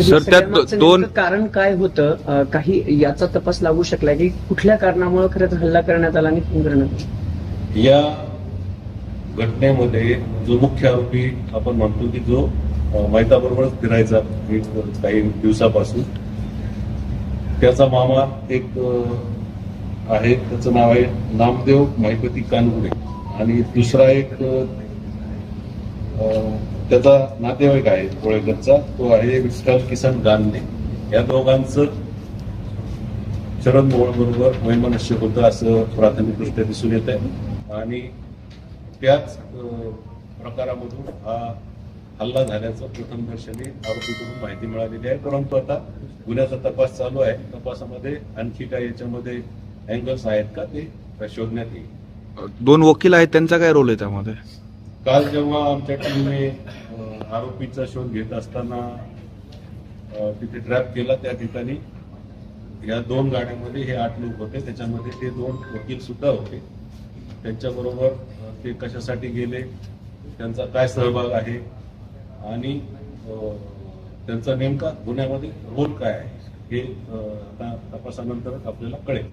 हे सर, त्यात दोन- कारण काय होतं काही याचा तपास लागू शकला की कुठल्या कारणामुळे खरंच हल्ला करण्यात आला आणि खून करण्यात आला? या घटनेमध्ये जो मुख्य आरोपी आपण म्हणतो की जो मैताबरोबरच फिरायचा काही दिवसापासून त्याचा मामा एक आहे त्याचं नाव आहे नामदेव महिपती कानगुडे आणि दुसरा एक त्याचा नातेवाईक आहे कोळेकरचा तो आहे विठ्ठल किसन गांधे. या दोघांचं शरद मोहोळ बरोबर वैमनस्य होतं असं प्राथमिकदृष्ट्या दिसून येत आहे आणि त्याच प्रकारामधून हा हल्ला झाल्याचं प्रथम दर्शनी आरोपीकडून माहिती मिळालेली आहे. परंतु आता गुन्ह्याचा तपास चालू आहे. तपासामध्ये आणखी काही याच्यामध्ये अँगल्स आहेत का ते शोधण्यात येईल. दोन वकील आहेत त्यांचा काय रोल आहे त्यामध्ये? काल जेव्हा आमच्या टीमने आरोपीचा शोध घेत असताना तिथे ट्रॅप केला त्या ठिकाणी या दोन गाड्यांमध्ये हे आठ लोक होते त्याच्यामध्ये ते दोन वकील सुद्धा होते. त्यांच्याबरोबर ते कशासाठी गेले त्यांचा काय सहभाग आहे आणि त्यांचा नेमका गुन्ह्यामध्ये रोल काय आहे हे आता तपासानंतरच आपल्याला कळेल.